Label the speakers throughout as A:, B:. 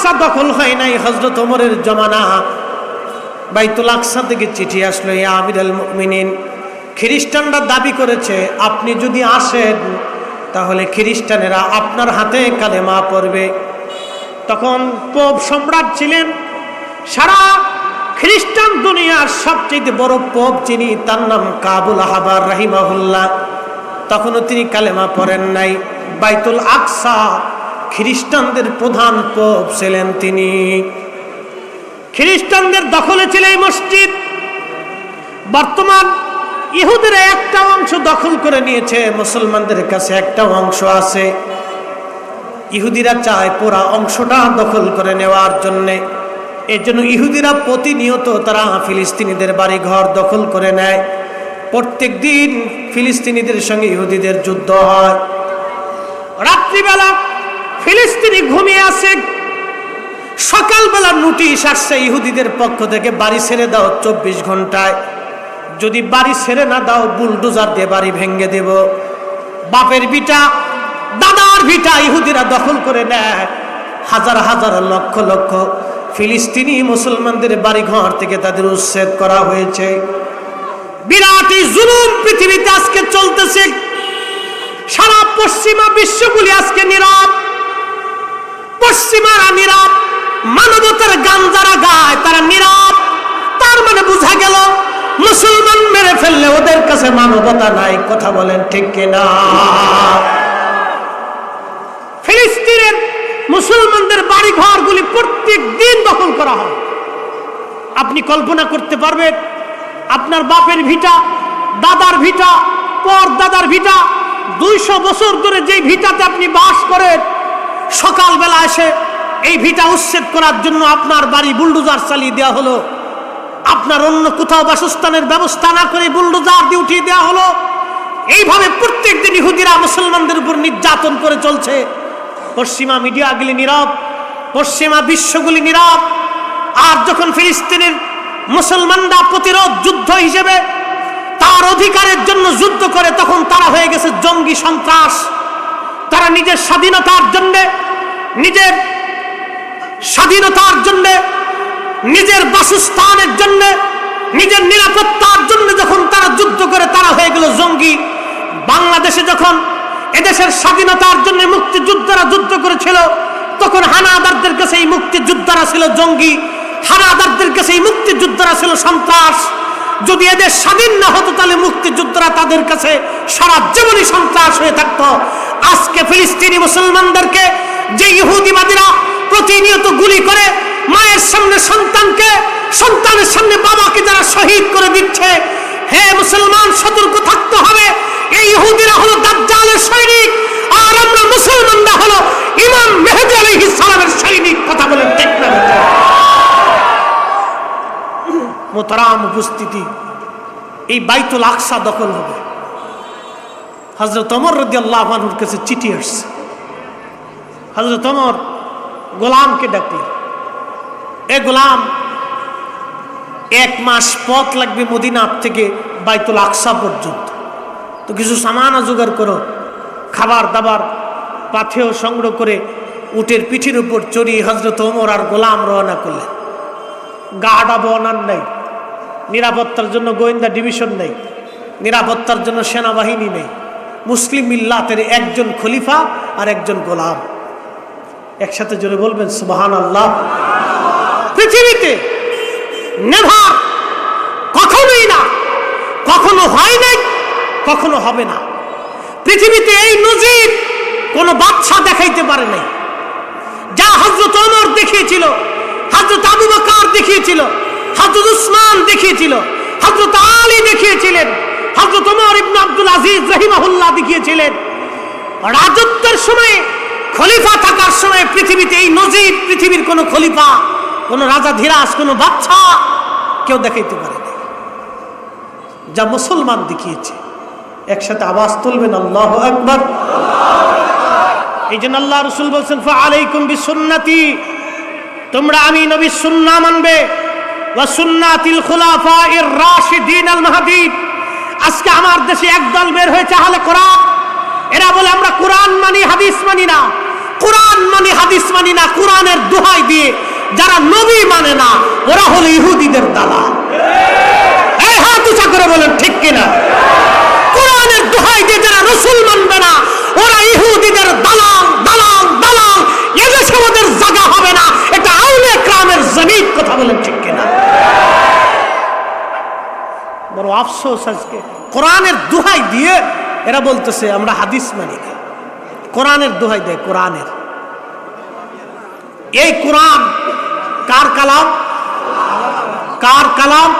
A: আকসা দখল হয় নাই হজরত ওমরের জমানা। বাইতুল আকসা থেকে চিঠি আসলো, ইয়া আমির আল মুমিনিন, খ্রিস্টানরা দাবি করেছে, আপনি যদি আসেন, তাহলে খ্রিস্টানেরা আপনার হাতে কালেমা পড়বে। তখন পোপ সম্রাট ছিলেন। সারা খ্রিস্টান দুনিয়ার সবচেয়ে বড় পোপ যিনি, তার নাম কাবুল আহাবার রাহিমাহুল্লাহ। তখনও তিনি কালেমা পড়েন নাই। বাইতুল আকসা খ্রিস্টানদের প্রধান পোপ ছিলেন তিনি। খ্রিস্টানদের দখলে ছিল এই মসজিদ। বর্তমান ইহুদের একটা অংশ দখল করে নিয়েছে, মুসলমানদের কাছে একটা অংশ আছে। ইহুদিরা চায় পুরা অংশটা দখল করে নেওয়ার জন্যে। এর জন্য ইহুদিরা প্রতিনিয়ত তারা ফিলিস্তিনিদের বাড়ি ঘর দখল করে নেয়। প্রত্যেক দিন ফিলিস্তিনিদের সঙ্গে ইহুদিদের যুদ্ধ হয়। রাত্রিবেলা ফিলিস্তিনি ঘুমিয়ে আসে সকালবেলা নোটিশ আসছে ইহুদিদের পক্ষ থেকে, বাড়ি ছেড়ে দাও চব্বিশ ঘন্টায়। যদি বাড়ি ছেড়ে না দাও বুলডোজার দিয়ে বাড়ি ভেঙে দেব। বাপের ভিটা, দাদার ভিটা ইহুদিরা দখল করে নেয়। হাজার হাজার লক্ষ লক্ষ ফিলিস্তিনি মুসলমানদের বাড়ি ঘর থেকে তাদের উচ্ছেদ করা হয়েছে। বিরাট জুলুম পৃথিবীতে আজকে চলতেছে। সারা পশ্চিমা বিশ্বগুলি আজকে নীরব। পশ্চিমারা নীরব, মানবতার গান যারা গায়, তারা নীরব। তার মানে বোঝা গেল, মুসলমান মেরে ফেললে ওদের কাছে মানবতা নাই, কথা বলেন ঠিক কিনা? ফিলিস্তিনের মুসলমানদের বাড়ি ঘরগুলি প্রত্যেক দিন দখল করা হয়। আপনি কল্পনা করতে পারবেন, আপনার বাপের ভিটা, দাদার ভিটা, পর দাদার ভিটা, দুইশো বছর ধরে যেই ভিটাতে আপনি বাস করেন সকালবেলা এসে এই ভিটা উচ্ছেদ করার জন্য আপনার বাড়ি বুলডোজার চালিয়ে দেওয়া হলো। আপনার অন্য কোথাও বাসস্থানের ব্যবস্থা না করে বুলডোজার দিয়ে উঠিয়ে দেওয়া হলো। এইভাবে প্রত্যেক দিন ইহুদিরা মুসলমানদের উপর নির্যাতন করে চলছে। পশ্চিমা মিডিয়াগুলি নীরব, পশ্চিমা বিশ্বগুলি নীরব। আর যখন ফিলিস্তিনের মুসলমানরা প্রতিরোধ যুদ্ধ হিসেবে তার অধিকারের জন্য যুদ্ধ করে, তখন তারা হয়ে গেছে জঙ্গি সন্ত্রাস। তারা নিজের স্বাধীনতার জন্য, নিজের স্বাধীনতার জন্য, নিজের বাসস্থানের জন্য, নিজের নিরাপত্তার জন্য যখন তারা যুদ্ধ করে, তারা হয়ে গেল জঙ্গি। বাংলাদেশে যখন এদেশের স্বাধীনতার জন্য মুক্তিযোদ্ধারা যুদ্ধ করেছিল, তখন হানাদারদের কাছে এই মুক্তিযোদ্ধারা ছিল জঙ্গি। হানাদারদের কাছে এই মুক্তিযোদ্ধারা ছিল সন্ত্রাস। যদি এদের স্বাধীন না হতো, তাহলে মুক্তিযোদ্ধারা তাদের কাছে সারা জীবনই সন্ত্রাস হয়ে থাকতো। আজকে ফিলিস্তিনি মুসলমানদেরকে যে ইহুদিবাদীরা প্রতিনিয়ত গুলি করে, মায়ের সামনে সন্তানকে, সন্তানের সামনে বাবাকে যারা শহীদ করে দিচ্ছে, হে মুসলমান, সতর্ক থাকতে হবে। এই ইহুদিরা হলো দাজ্জালের সৈনিক, আর আমরা মুসলমানরা হলো ইমাম মেহেদি আলাইহিস সালামের সৈনিক। কথা বলেন ঠিক না বেঠিক? মোতারাম উপস্থিতি। এই বাইতুল আকসা দখল হবে। হজরত অমর রদি আল্লাহ মানুর কাছে চিঠি আসছে। হজরত অমর গোলামকে ডাকলেন। এ গোলাম, এক মাস পথ লাগবে মদিনার থেকে বাইতুল আকসা পর্যন্ত। তো কিছু সামান জোগাড় করো। খাবার দাবার পাথেও সংগ্রহ করে উটের পিঠের উপর চড়িয়ে হজরত ওমর আর গোলাম রওনা করলেন। গার্ড আবহাওয়ার নেই নিরাপত্তার জন্য গোয়েন্দা ডিভিশন নেই, নিরাপত্তার জন্য সেনাবাহিনী নেই, মুসলিম মিল্লাতের একজন খলিফা আর একজন গোলাম। একসাথে জোরে বলবেন সুবাহান আল্লাহ পৃথিবীতে নেভার কখনোই না, কখনো হয় নাই, কখনো হবে না। পৃথিবীতে এই নজির কোনো বাচ্চা দেখাইতে পারে নাই। যা হজরত ওমর দেখিয়েছিল হজরত আবু বকর দেখিয়েছিল হজরত উসমান দেখিয়েছিল হজরত আলী দেখিয়েছিলেন হজরত ওমর ইবনে আব্দুল আজিজ রহিমাহুল্লাহ দেখিয়েছিলেন। রাজত্বের সময়, খলিফা থাকার সময় পৃথিবীতে এই নজির, পৃথিবীর কোনো খলিফা, কোনো রাজা ধীরাজ, কোনো বাচ্চা কেউ দেখাইতে পারে যা মুসলমান দেখিয়েছে। একসাথে আওয়াজ তুলবেন, আল্লাহ একবার এই জন্য আল্লাহ রসুল বলছেন আলাইকুম বিসুন্নতি। তোমরা আমি নবী সুন্না মানবে। আজকে আমার দেশে একদল বের হয়েছে আহলে কোরআন। এরা বলে, আমরা কোরআন মানি, হাদিস মানি না। কোরআন মানে হাদিস মানি না। কোরআনের দোহাই দিয়ে যারা নবী মানে না, ওরা হলো ইহুদিদের দালা বলেন, ঠিক কোরআনের যারা রসুল মানবে না, ওরা ইহুদিদের হবে না। জমিন কথা বলেন, ঠিক বড় আফসোস আজকে। কোরআনের দোহাই দিয়ে এরা বলতেছে, আমরা হাদিস মানি না। কোরআনের দোহাই দেয়, কোরআনের। এই কোরআন কার কালাম? কার কালাম?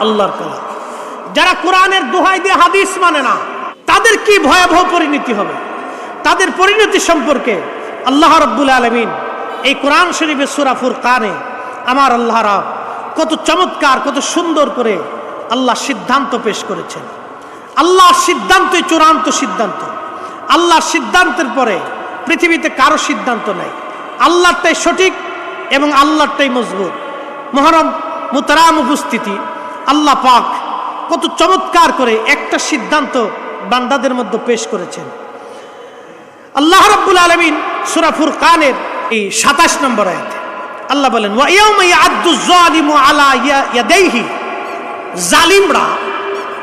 A: আল্লাহর কালাম। যারা কোরআনের দোহাই দিয়ে হাদিস মানে না, তাদের কি ভয়াবহ পরিণতি হবে? তাদের পরিণতি সম্পর্কে আল্লাহ রব্বুল আলমিন এই কোরআন শরীফের সুরাফুর কানে আমার আল্লাহ রাব, কত চমৎকার, কত সুন্দর করে আল্লাহ সিদ্ধান্ত পেশ করেছেন। আল্লাহর সিদ্ধান্তই চূড়ান্ত সিদ্ধান্ত। আল্লাহর সিদ্ধান্তের পরে পৃথিবীতে কারও সিদ্ধান্ত নাই। আল্লাহটাই সঠিক এবং আল্লাহটাই মজবুত। মহরম মুতারাম উপস্থিতি, আল্লাহ পাক কত চমৎকার করে একটা সিদ্ধান্ত বান্দাদের মধ্যে পেশ করেছেন। আল্লাহ রাব্বুল আলামিন সূরা ফুরকানের এই 27 নম্বর আয়াতে আল্লাহ বলেন জালিমরা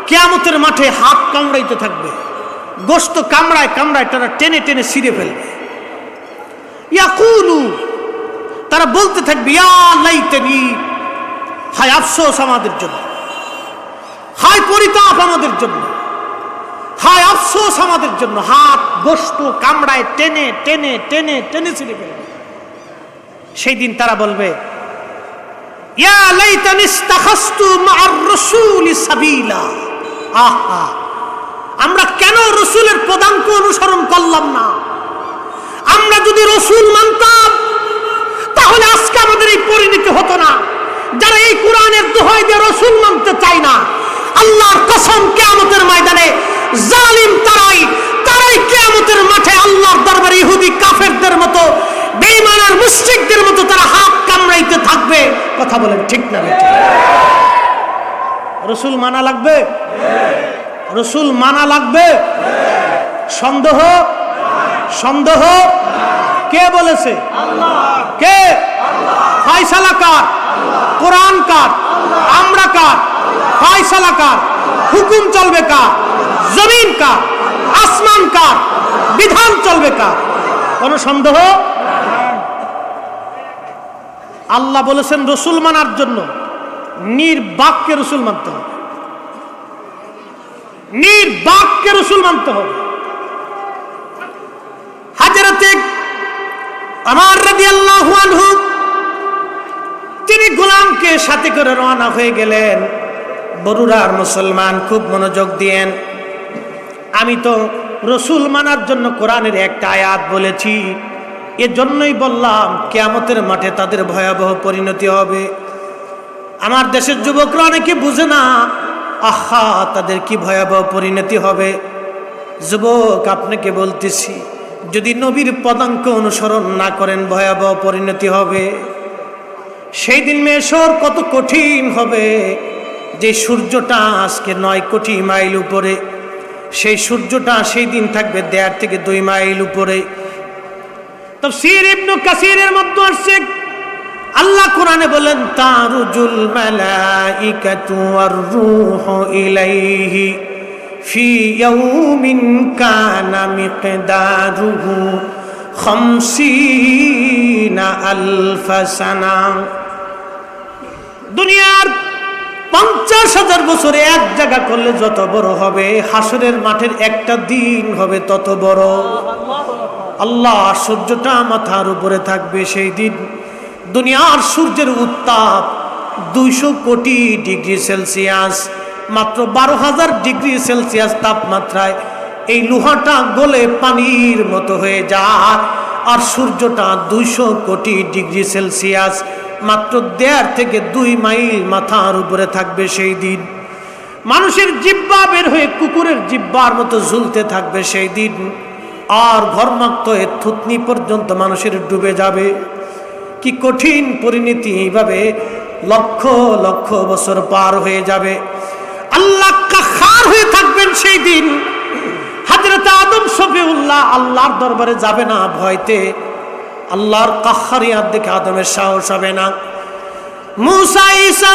A: কিয়ামতের মাঠে হাত কামড়াইতে থাকবে গোশত কামড়ায় কামড়ায় তারা টেনে টেনে ছিঁড়ে ফেলবে। ইয়াকুলু, তারা বলতে থাকবে, ইয়া লাইতানি হায় আফসোস আমাদের জন্য, হায় পরিতাপ আমাদের জন্য, হায় আফসোস আমাদের জন্য, হাত গোস্ত কামড়ায় টেনে টেনে টেনে টেনে ছিঁড়ে ফেলবে। সেই দিন তারা বলবে আমরা কেন রসুলের পদাঙ্ক অনুসরণ করলাম না? আমরা যদি রসুল মানতাম, তাহলে আজকে আমাদের এই পরিণতি হতো না। যারা এই কোরআনের দোহাই দিয়ে রসুল মানতে চায় না, আল্লাহর কসম কেয়ামতের ময়দানে জালিম তারাই তারাই কেয়ামতের মাঠে আল্লাহর দরবারে ইহুদি কাফেরদের মতো বেঈমানের মুশরিকদের মতো তারা হাত কামড়াইতে থাকবে। কথা বলেন ঠিক না রসুল মানা লাগবে? রসুল মানা লাগবে? সন্দেহ? সন্দেহ? কে বলেছে? কে? ফাইসালা কার? কোরআন কার? আমরা কার? ফাইসালা কার? হুকুম চলবে কার? জমিন কার? আসমান কার? বিধান চলবে কার? কোন সন্দেহ? আল্লাহ বলেছেন রসুল মানার জন্য। নির্বাককে রসুল মানতে হবে। নির্বাককে রসুল মানতে হবে। হাজারাতে আমার রাদি আল্লাহ তিনি গোলামকে সাথে করে রওনা হয়ে গেলেন। বরুরার মুসলমান খুব মনোযোগ দিয়েন। আমি তো রসুল মানার জন্য কোরআনের একটা আয়াত বলেছি। এজন্যই বললাম, কেয়ামতের মাঠে তাদের ভয়াবহ পরিণতি হবে। আমার দেশের যুবকরা অনেকে বুঝে না, আহা, তাদের কি ভয়াবহ পরিণতি হবে। যুবক, আপনাকে বলতেছি, যদি নবীর পদাঙ্ক অনুসরণ না করেন, ভয়াবহ পরিণতি হবে। সেই দিন মেশর কত কঠিন হবে, যে সূর্যটা আজকে নয় কোটি মাইল উপরে, সেই সূর্যটা সেই দিন থাকবে দেড় থেকে দুই মাইল উপরে। তফসির ইবনু কাসিরের মধ্যে আসছে। আল্লাহ কোরআনে বলেন, তারুজুল মালাইকাতু ওয়ার রূহু ইলাইহি ফি ইয়াউমিন কানা মিকদারুহু খামসিনা আলফা সানা। দুনিয়ার পঞ্চাশ হাজার বছরে এক জায়গা করলে যত বড় হবে, হাসরের মাঠের একটা দিন হবে তত বড়। আল্লাহ সূর্যটা মাথার উপরে থাকবে সেই দিন। দুনিয়ার সূর্যের উত্তাপ দুইশো কোটি ডিগ্রি সেলসিয়াস, মাত্র বারো হাজার ডিগ্রি সেলসিয়াস তাপমাত্রায়। এই লোহাটা গলে পানির মতো হয়ে যায় আর সূর্যটা দুইশো কোটি ডিগ্রি সেলসিয়াস, মাত্র দেড় থেকে দুই মাইল মাথার উপরে থাকবে সেই দিন। মানুষের জিব্বা বের হয়ে কুকুরের জিব্বার মতো ঝুলতে থাকবে সেই দিন। আর ঘরমাক্ত এ থুতনি পর্যন্ত মানুষের ডুবে যাবে। কি কঠিন পরিণতি এইভাবে লক্ষ লক্ষ বছর পার হয়ে যাবে। আল্লাহ কাখার হয়ে থাকবেন সেই দিন। হাজরত আদম শফিউল্লাহ আল্লাহর দরবারে যাবে না ভয়তে। আল্লাহর কাহারিয়াত দেখে আদমের সাহস হবে না। মুসা ইসা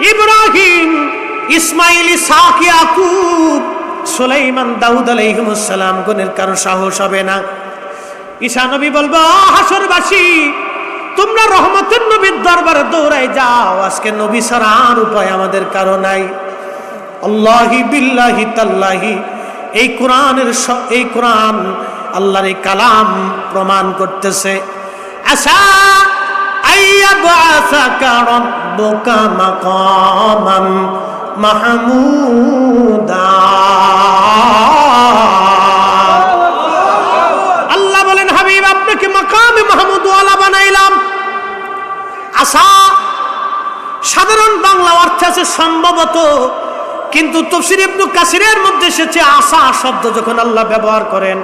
A: ইব্রাহিম, ইসমাইল, ইসাক, ইয়াকুব সুলাইমান দাউদ আলাইহিমুসসালাম গুণের কারও সাহস হবে না। ঈশা নবী বলব "আ, হাসরবাসী তোমরা রহমতের নবীর দরবারে দৌড়াই যাও। আজকে নবী ছাড়া আর উপায় আমাদের কারও নাই। আল্লাহি বিল্লাহি তাল্লাহি এই কোরআনের এই কোরআন আল্লাহর এই কালাম প্রমাণ করতেছে। আশা আইয়াবাসাকা রব্বুকা মাকামান আল্লাহ বলেন, হাবিব, আপনাকে মাকামে মাহমুদ ওয়ালা বানাইলাম। আশা, সাধারণ বাংলা অর্থে আছে সম্ভবত, কিন্তু তফসির ইবনু কাসিরের মধ্যে এসেছে আশা, শব্দ যখন আল্লাহ ব্যবহার করেন,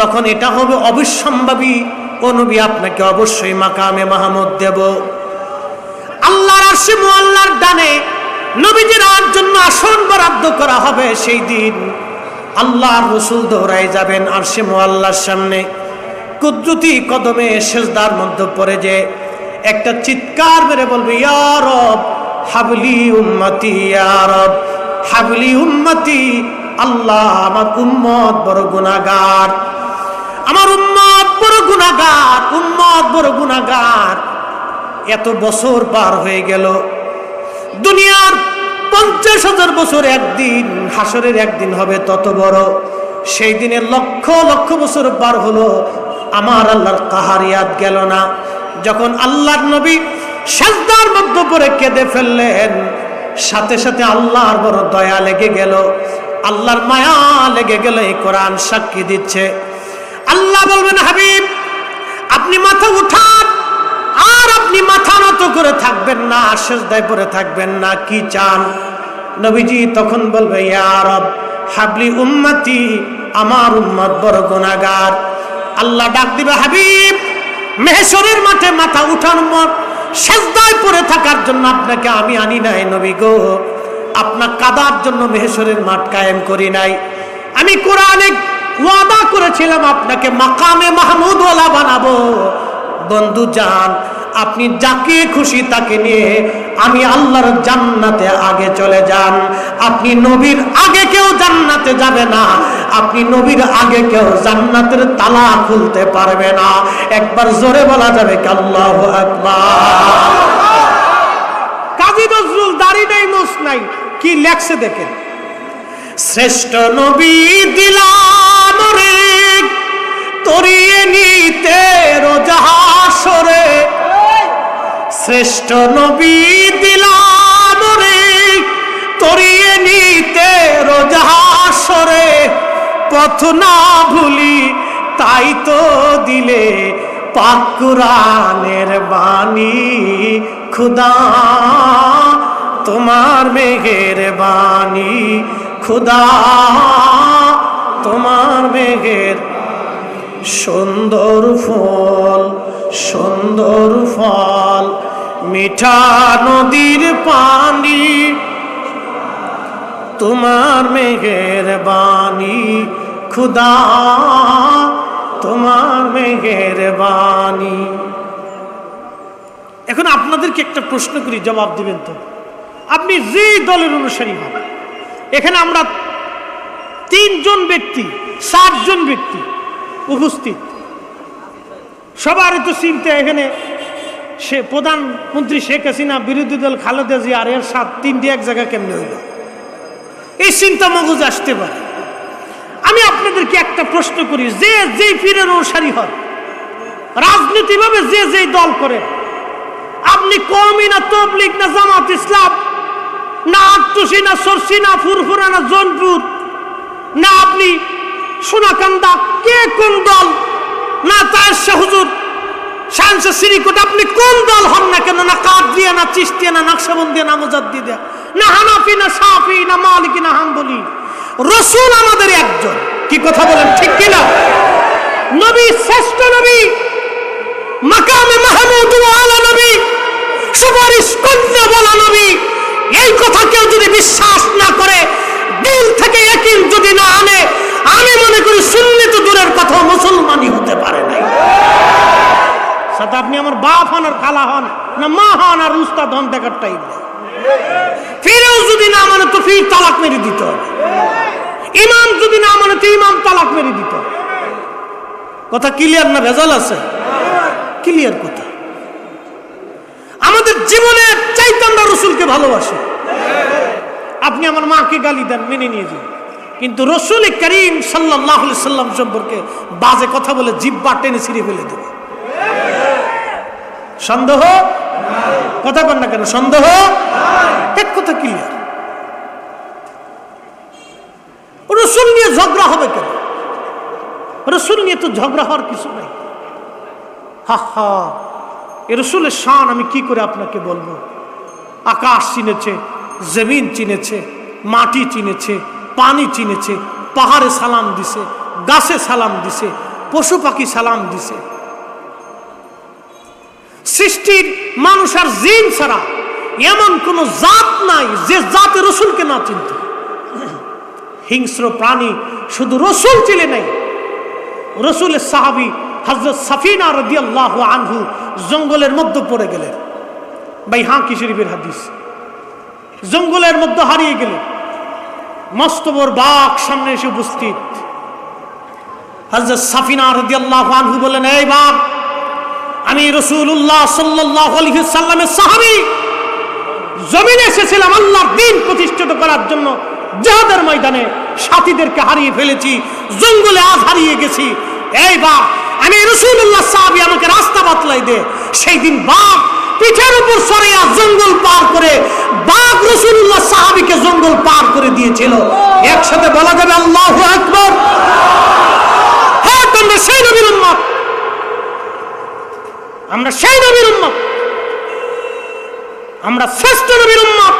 A: তখন এটা হবে অবিসম্ভাবী, ও নবী, আপনাকে অবশ্যই মাকামে মাহমুদ দেব। আল্লাহর আরশে আল্লাহর ডানে নবীজির আর জন্য আসন বরাদ্দ করা হবে সেই দিন। আল্লাহর রসুল দৌড়ায় যাবেন আরশে মুআল্লার সামনে। কুদরতি কদমে শেষদার মধ্যে পড়ে যে একটা চিৎকার মেরে বলবে ইয়ারব হাবলি উম্মতি, ইয়া রব, হাবলি উম্মতি, আল্লাহ আমার উম্মত বড় গুনাহগার, আমার উম্মত বড় গুনাহগার, উম্মত বড় গুনাহগার। এত বছর পার হয়ে গেল দুনিয়ার পঞ্চাশ হাজার বছর একদিন, হাসরের একদিন হবে তত বড়। সেই দিনে লক্ষ লক্ষ বছর পার হলো, আমার আল্লাহর কাহারিয়াত গেল না। যখন আল্লাহর নবী সাজদার মধ্য পরে কেঁদে ফেললেন, সাথে সাথে আল্লাহর বড় দয়া লেগে গেল। আল্লাহর মায়া লেগে গেল এই কোরআন সাক্ষী দিচ্ছে। আল্লাহ বলবেন, হাবিব, আপনি মাথা উঠান আপনি মাথা নত করে থাকবেন না, সেজদায় পরে থাকবেন না, কি চান? নবীজি তখন বলবে, ইয়া হাবলি উম্মতি, আমার উম্মত বড় গুনাহগার। আল্লাহ ডাক দিবে, হাবিব মেহেশ্বরের মাঠে মাথা উঠান মত সেজদায় পরে থাকার জন্য আপনাকে আমি আনি নাই নবী গো। আপনার কাদার জন্য মেহেশ্বরের মাঠ কায়েম করি নাই। আমি কোরআনে ওয়াদা করেছিলাম, আপনাকে মাকামে মাহমুদওয়ালা বানাবো। বন্ধু যান আপনি যাকে খুশি তাকে নিয়ে আমি আল্লাহর জান্নাতে আগে চলে যান। আপনি নবীর আগে কেউ জান্নাতে যাবে না। আপনি নবীর আগে কেউ জান্নাতের তালা খুলতে পারবে না। একবার জোরে বলা যাবে কি আল্লাহু আকবার। কাজী নজরুল দাড়ি নাই মোস নাই। কি লেখছে দেখেন। শ্রেষ্ঠ নবী দিলাম রে, তরিয়ে নিতে রোজাহাসরে শ্রেষ্ঠ নবী দিলাম রে। তরিয়ে নিতে রোজাহাসরে পথ না ভুলি তাই তো দিলে পাকুরানের বাণী। খুদা, তোমার মেঘের বাণী। খুদা, তোমার মেঘের সুন্দর ফল সুন্দর ফল। মিঠা নদীর পানি, তোমার মেঘের বাণী, খুদা, তোমার মেঘের বাণী। এখন আপনাদেরকে একটা প্রশ্ন করি, জবাব দিবেন তো। আপনি যে দলের অনুসারী হন, এখানে আমরা তিনজন ব্যক্তি সাতজন ব্যক্তি উপস্থিত। সবার তো চিন্তা এখানে সে প্রধানমন্ত্রী শেখ হাসিনা, বিরোধী দল খালেদা জিয়া আর এর সাত তিনটি এক জায়গা কেমনে হইল? এই চিন্তা মগজ আসতে পারে। আমি আপনাদেরকে একটা প্রশ্ন করি, যে যেই পীরের অনুসারী হন, রাজনীতিভাবে যে যেই দল করে আপনি কমই না তবলিক না জামাত ইসলাম, না আটটুসি না সরসি, না ফুরফুরা, না জনপুর, না আপনি সোনাকান্দা, কে কোন দল, না তার হুজুর সায়েন্সের সিরিকোট, আপনি কোন দল হন না কেন? না কাদরিয়া না চিস্তিয়া না নকশবন্দিয়া না মুজাদ্দিদিয়া না হানাফি, না সাফি না মালিকি, না হাম্বলি। রসুল আমাদের একজন। কি কথা বলেন, ঠিক কিনা নবী, শ্রেষ্ঠ নবী, মাকামে মাহমুদ আলা নবী, সুপারিশ কন্যা বলা নবী। এই কথা কেউ যদি বিশ্বাস না করে, দিল থেকে একিন যদি না আনে, আমি মনে মনে করি সুন্নি তো দূরের কথা মুসলমানই হতে পারে নাই। সাথে আপনি আমার বাপ হন আর খালা হন, না মা হন আর উস্তাদ হন দেখার টাইম নেই। ফিরেও যদি না মানে তো ফির তালাক মেরে দিত ইমাম যদি না মানে তো ইমাম তালাক মেরে দিত কথা ক্লিয়ার না ভেজাল আছে? ক্লিয়ার কথা। আমাদের জীবনে চাইতে আমরা রসুলকে ভালোবাসি। আপনি আমার মাকে গালি দেন, মেনে নিয়ে যান। কিন্তু রসুল করিম সাল্লাহ সাল্লাম সম্পর্কে বাজে কথা বলে জিব্বা টেনে ছিঁড়ে ফেলে দেবে। সন্দেহ? কথা কন না কেন, সন্দেহ? এক কথা ক্লিয়ার রসুল নিয়ে ঝগড়া হবে কেন? রসুল নিয়ে তো ঝগড়া হওয়ার কিছু নেই। হা হা। এ রসুলের শান আমি কি করে আপনাকে বলব? আকাশ চিনেছে, জমিন চিনেছে, মাটি চিনেছে, পানি চিনেছে, পাহাড়ে সালাম দিছে, গাছে সালাম দিছে, পশু পাখি সালাম দিছে। সৃষ্টির মানুষ আর জিন ছাড়া এমন কোন জাত নাই যে জাতে রসুলকে না চিনত। হিংস্র প্রাণী শুধু রসুল চিলে নাই। রসুলের সাহাবি হজরত সাফিনা রদি আল্লাহ আনহু জঙ্গলের মধ্যে পড়ে গেলেন। ভাই হাঁকি শরীফের হাদিস? জঙ্গলের মধ্যে হারিয়ে গেলেন। মস্তবর বাঘ সামনে এসে উপস্থিত। হজরত সাফিনা রদি আল্লাহ আনহু বললেন, এই বাঘ আমি রসুল্লাহ সাল্লাহ সাল্লামের সাহাবি। জমিনে এসেছিলাম, আল্লাহর দিন প্রতিষ্ঠিত করার জন্য। জেহাদের ময়দানে সাথীদেরকে হারিয়ে ফেলেছি, জঙ্গলে আজ হারিয়ে গেছি। এই বাপ, আমি রসুল্লাহ সাহাবি, আমাকে রাস্তা বাতলাই দে। সেই দিন বাপ পিঠের উপর সরিয়া জঙ্গল পার করে, বাঘ রসুল্লাহ সাহাবিকে জঙ্গল পার করে দিয়েছিল। একসাথে বলা যাবে আল্লাহ আকবর। হ্যাঁ তোমরা সেই নবীর উম্মত। আমরা সেই নবীর উম্মত। আমরা শ্রেষ্ঠ নবীর উম্মত।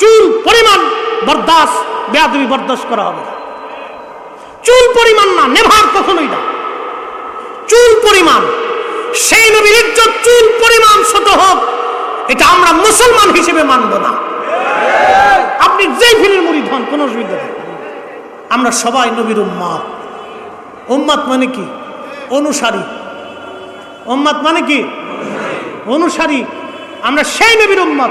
A: চুল পরিমাণ বরদাস বেয়াদবি বরদাস্ত করা হবে চুল পরিমাণ না, নেভার কখনোই না। চুল পরিমাণ, সেই নবীর ইজ্জত চুল পরিমাণ ছোট হোক, এটা আমরা মুসলমান হিসেবে মানব না। আপনি যেই ফিরের মুড়ি ধন, কোনো অসুবিধা নেই। আমরা সবাই নবীর উম্মাদ উম্মাদ মানে কি? অনুসারী। উম্মাদ মানে কি? অনুসারী। আমরা সেই নবীর উম্মত।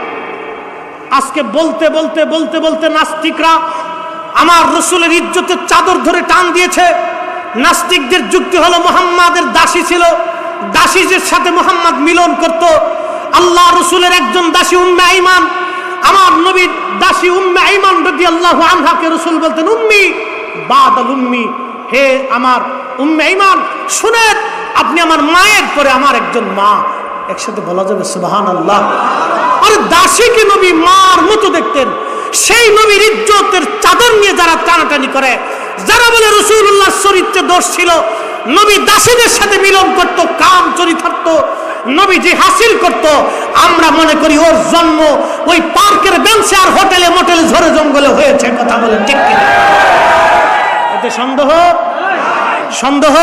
A: আজকে বলতে বলতে বলতে বলতে নাস্তিকরা আমার রসুলের ইজ্জতের চাদর ধরে টান দিয়েছে। নাস্তিকদের যুক্তি হলো মোহাম্মদের দাসী ছিল। দাসীদের সাথে মোহাম্মদ মিলন করত। আল্লাহ রসুলের একজন দাসী উম্মে আইমান। আমার নবীর দাসী উম্মে আইমান রদি আল্লাহ আনহাকে রসুল বলতেন, উম্মি বাদাল উম্মি। হে আমার উম্মে আইমান শুনেন, আপনি আমার মায়ের পরে আমার একজন মা। একসাথে বলা যাবে সুবাহান আল্লাহ আর দাসীকে নবী মার মতো দেখতেন। সেই নবীর ইজ্জতের চাদর নিয়ে যারা টানাটানি করে, যারা বলে রসুল্লাহ চরিত্রে দোষ ছিল, নবী দাসীদের সাথে মিলন করত, কাম চরিতার্থ নবী যে হাসিল করত, আমরা মনে করি ওর জন্ম ওই পার্কের বেঞ্চে আর হোটেলে মোটেলে ঝরে জঙ্গলে হয়েছে, কথা বলে ঠিক কিনা? এতে সন্দেহ? সন্দেহ?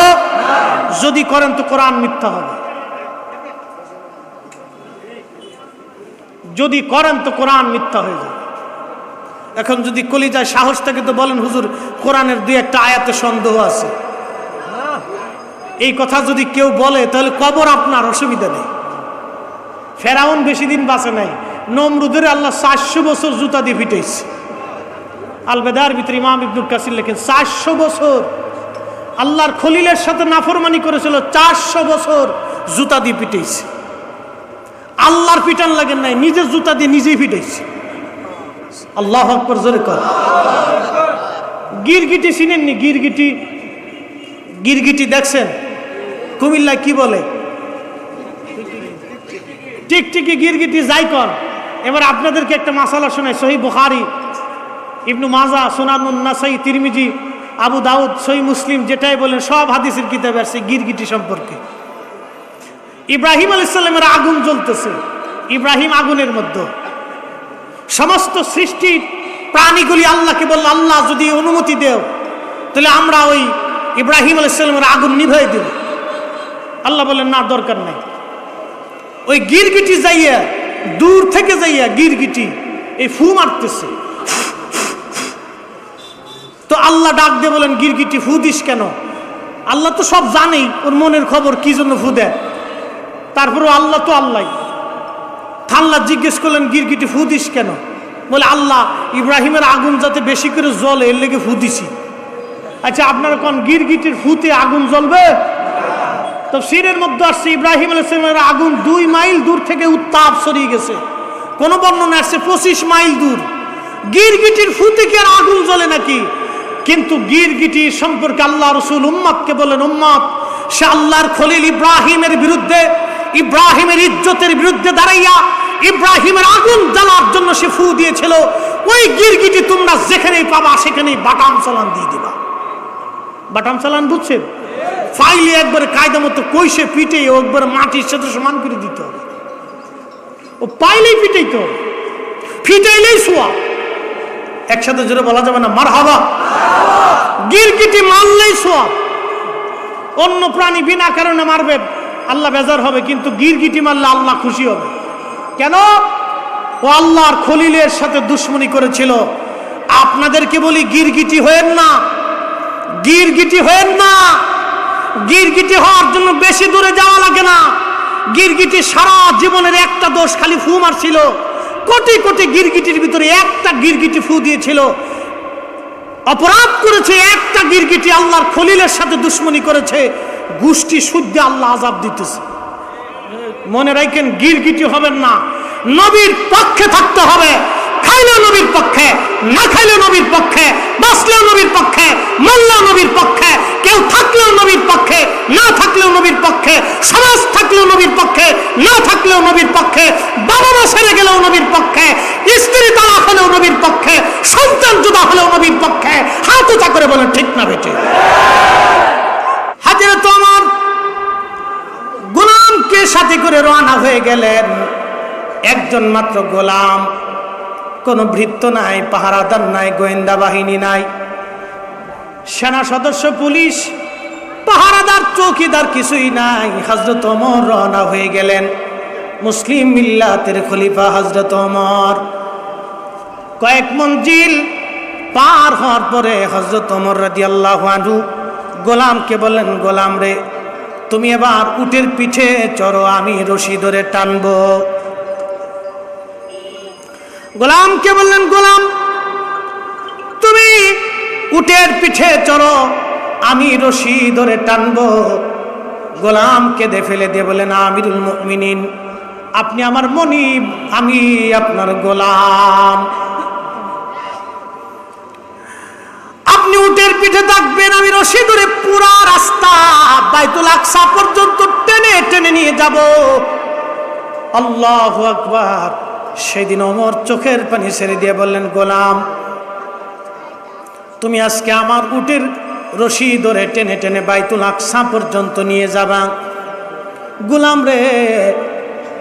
A: যদি করেন তো কোরআন মিথ্যা হবে। যদি করেন তো কোরআন মিথ্যা হয়ে যাবে। এখন যদি কলিজায় সাহস থাকে তো বলেন, হুজুর, কোরআনের দুই একটা আয়াতে সন্দেহ আছে। এই কথা যদি কেউ বলে, তাহলে কবর আপনার, অসুবিধা নেই। ফেরাউন বেশি দিন বাঁচে নাই। নমরুদের আল্লাহ চারশো বছর জুতা দিয়ে ফিটেছে আলবেদার ভিতরে ইমাম ইবনুল কাসির লেখেন, চারশো বছর আল্লাহর খলিলের সাথে নাফরমানি করেছিল, চারশো বছর জুতা দিয়ে পিটেছে আল্লাহর পিটান লাগেন নাই, নিজের জুতা দিয়ে নিজেই পিটাইছে। আল্লাহ আকবর, জোরে কর। গিরগিটি চিনেননি? গিরগিটি গিরগিটি দেখছেন? কুমিল্লায় কি বলে? টিকটিকি গিরগিটি যাই কর। এবার আপনাদেরকে একটা মাসালা শোনায় সহি বুখারি। ইবনু মাজা সোনানুন নাসাই তিরমিজি, আবু দাউদ, সই মুসলিম, যেটাই বলেন, সব হাদিসের কিতাবে আসছে গিরগিটি সম্পর্কে। ইব্রাহিম আলাইসাল্লামের আগুন জ্বলতেছে। ইব্রাহিম আগুনের মধ্যে। সমস্ত সৃষ্টির প্রাণীগুলি আল্লাহকে বলল, আল্লাহ যদি অনুমতি দেও, তাহলে আমরা ওই ইব্রাহিম আলাইসাল্লামের আগুন নিভাই দেব। আল্লাহ বললেন, না, দরকার নাই। ওই গিরগিটি যাইয়া, দূর থেকে যাইয়া গিরগিটি, এই ফু মারতেছে। আল্লাহ ডাক দিয়ে বলেন, গিরগিটি ফু দিস কেন? আল্লাহ তো সব জানেই, ওর মনের খবর কি জন্য ফু দেয়। তারপরে আল্লাহ তো আল্লাহ আল্লাহ জিজ্ঞেস করলেন, গিরগিটি ফু দিস কেন? বলে, আল্লাহ, ইব্রাহিমের আগুন যাতে বেশি করে জ্বলে, এর লেগে ফু দিছি। আচ্ছা আপনারা কোন গিরগিটির ফুতে আগুন জ্বলবে? তো সিরের মধ্যে আসছে, ইব্রাহিম আলাইসলামের আগুন দুই মাইল দূর থেকে উত্তাপ সরিয়ে গেছে। কোনো বর্ণনা আসছে পঁচিশ মাইল দূর। গিরগিটির ফুতে কি আর আগুন জ্বলে নাকি? কিন্তু গিরগিটি সম্পর্কে আল্লাহ রসুল উম্মাদকে বলেন, উম্মাদ, সে আল্লাহর খলিল ইব্রাহিমের বিরুদ্ধে, ইব্রাহিমের ইজ্জতের বিরুদ্ধে দাঁড়াইয়া ইব্রাহিমের আগুন জ্বালার জন্য সে ফু দিয়েছিল। ওই গিরগিটি তোমরা যেখানেই পাবা, সেখানেই বাটাম চালান দিয়ে দিবা। বাটাম চালান বুঝছেন? ফাইলে একবারে কায়দা মতো কইসে পিটে একবারে মাটির সাথে সমান করে দিতে হবে। ও পাইলেই পিটেই তো ফিটাইলেই শোয়া একসাথে জোরে বলা যাবে না মার হাবা গিরগিটি মারলেই শোয়া অন্য প্রাণী বিনা কারণে মারবে, আল্লাহ বেজার হবে, কিন্তু গিরগিটি মারলে আল্লাহ খুশি হবে। কেন? ও আল্লাহর খলিলের সাথে দুশ্মনী করেছিল। আপনাদেরকে বলি, গিরগিটি হয়েন না। গিরগিটি হয়েন না। গিরগিটি হওয়ার জন্য বেশি দূরে যাওয়া লাগে না। গিরগিটি সারা জীবনের একটা দোষ খালি ফু মারছিল। কোটি কোটি গিরগিটির ভিতরে একটা গিরগিটি ফু দিয়েছিল। অপরাধ করেছে একটা গিরগিটি আল্লাহর খলিলের সাথে দুশ্মনী করেছে। গোষ্ঠী শুদ্ধে আল্লাহ আজাব দিতেছে। মনে রাখেন, গিরগিটি হবেন না। নবীর পক্ষে থাকতে হবে। খাইলেও নবীর পক্ষে না খাইলেও নবীর পক্ষে বাঁচলেও নবীর পক্ষে মরলেও নবীর পক্ষে কেউ থাকলেও নবীর পক্ষে না থাকলেও নবীর পক্ষে সমাজ থাকলেও নবীর পক্ষে না থাকলেও নবীর পক্ষে বাবা মা সেরে গেলেও নবীর পক্ষে স্ত্রী তারা হলেও নবীর পক্ষে সন্তান জুদা হলেও নবীর পক্ষে হাত উঁচা করে বলেন ঠিক না বেটে হাজিরা তো আমার গোলামকে সাথে করে রওনা হয়ে গেলেন একজন মাত্র গোলাম কোনো ভৃত্য নাই, পাহারাদার নাই, গোয়েন্দা বাহিনী নাই। সেনা সদস্য, পুলিশ, পাহারাদার, চৌকিদার কিছুই নাই। হজরত অমর রওনা হয়ে গেলেন। মুসলিম মিল্লাতের খলিফা হজরত অমর কয়েক মঞ্জিল পার হওয়ার পরে হজরত অমর রাজি আল্লাহ আনহু গোলামকে বললেন, গোলাম রে, তুমি এবার উটের পিঠে চড়ো, আমি রশি ধরে টানবো। গোলামকে বললেন, গোলাম, তুমি উটের পিঠে চড়ো, আমি রশি ধরে টানবো। গোলামকে দে ফেলে দিয়ে বলেন আমিরুল মুমিনিন, আপনি আমার মনিব, আমি আপনার গোলাম। আপনি উটের পিঠে থাকবেন আমি রশি ধরে পুরা রাস্তা বাইতুল আকসা পর্যন্ত টেনে টেনে নিয়ে যাব। আল্লাহ আকবার। সেদিন অমর চোখের পানি ছেড়ে দিয়ে বললেন, গোলাম, তুমি আজকে আমার উটের রশি ধরে টেনে টেনে বাইতুল আকসা পর্যন্ত নিয়ে যাবা। গোলাম রে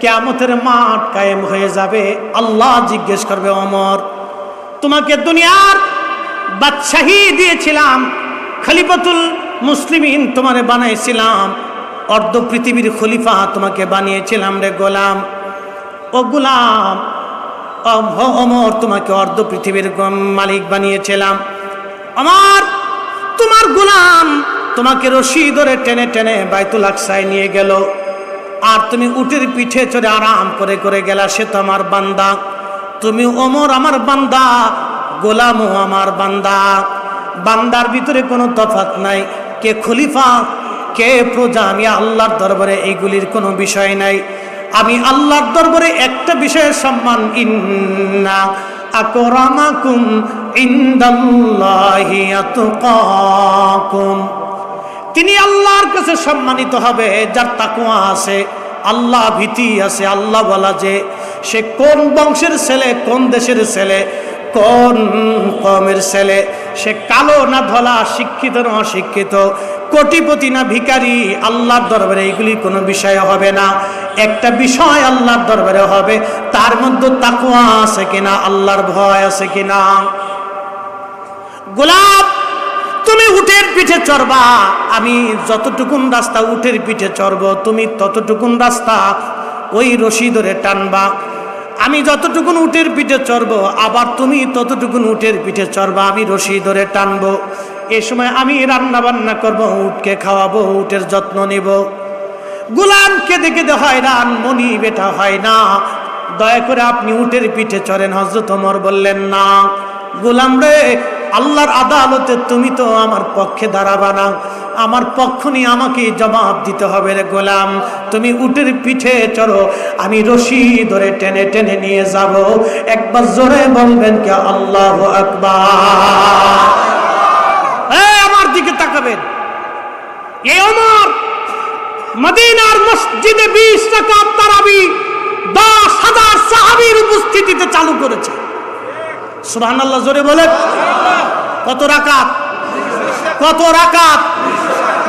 A: কেমতের মাঠ কায়েম হয়ে যাবে। আল্লাহ জিজ্ঞেস করবে, অমর, তোমাকে দুনিয়ার বাদশাহী দিয়েছিলাম, খলিফাতুল মুসলিমিন তোমারে বানাইছিলাম, অর্ধ পৃথিবীর খলিফা তোমাকে বানিয়েছিলাম রে গোলাম। ও গোলাম অমর তোমাকে অর্ধ পৃথিবীর মালিক বানিয়েছিলাম। আমার তোমার গোলাম তোমাকে রশি ধরে টেনে টেনে বাইতুল আকসায় নিয়ে গেল। আর তুমি উটের পিঠে চড়ে আরাম করে করে গেলা, সে তো আমার বান্দা। তুমি ওমর আমার বান্দা, গোলামও আমার বান্দা। বান্দার ভিতরে কোনো তফাত নাই, কে খলিফা, কে প্রজা, আমি আল্লাহর দরবারে এইগুলির কোনো বিষয় নাই। আমি আল্লাহর দরবারে একটা বিষয়ের সম্মান। ইন্না আকরামাকুম ইনদাল্লাহি আতকাকুম। তিনি আল্লাহর কাছে সম্মানিত হবে, যার তাকুয়া আছে, আল্লাহ ভীতি আছে, আল্লাহ বলা যে সে কোন বংশের ছেলে, কোন দেশের ছেলে, কোন কমের ছেলে, সে কালো না ধলা, শিক্ষিত না অশিক্ষিত কোটিপতি না ভিখারি, আল্লাহর দরবারে এগুলি কোনো বিষয় হবে না। একটা বিষয় আল্লাহর দরবারে হবে, তার মধ্যে তাকুয়া আছে কিনা, আল্লাহর ভয় আছে কিনা? গোলাপ, তুমি উটের পিঠে চড়বা, আমি যতটুকুন রাস্তা উটের পিঠে চড়ব, তুমি ততটুকুন রাস্তা ওই রশি ধরে টানবা। আমি যতটুকুন উটের পিঠে চড়ব, আবার তুমি ততটুকুন উটের পিঠে চড়বা, আমি রশি ধরে টানবো। এ সময় আমি রান্না বান্না করব, উটকে খাওয়াবো, উটের যত্ন নিব। গোলামকে দেখে দে হয়, রান মনি, বেটা হয় না। দয়া করে আপনি উটের পিঠে চড়েন। হজরত ওমর বললেন, না। গোলাম রে, আল্লাহর আদালতে তুমি তো আমার পক্ষে দাঁড়াবা না। আমার পক্ষ নিয়ে আমাকে জবাব দিতে হবে রে গোলাম। তুমি উটের পিঠে চড়ো, আমি রশি ধরে টেনে টেনে নিয়ে যাব। একবার জোরে বলবেন কে আল্লাহ আকবার। দিকে তাকাবেন। এই অমর মদিনার মসজিদে বিশ রাকাত তারাবি দশ হাজার সাহাবীর উপস্থিতিতে চালু করেছে। সুবহান আল্লাহ জোরে বলে কত রাকাত? কত রাকাত?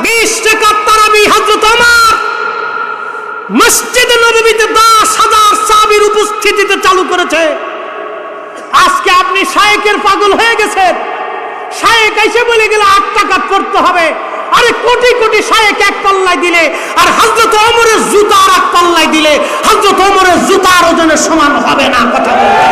A: বিশ রাকাত তারাবি হযরত ওমর মসজিদে নববীতে দশ হাজার সাহাবীর উপস্থিতিতে চালু করেছে। আজকে আপনি শায়েকের পাগল হয়ে গেছেন। শায়েক এসে বলে গেলে আট টাকা পড়তে হবে। আরে কোটি কোটি শায়েক এক পাল্লায় দিলে, আর হাজরত অমরের জুতা আর এক পাল্লায় দিলে হাজরত অমরের জুতা আর ওজনের সমান হবে না, কথা বলতে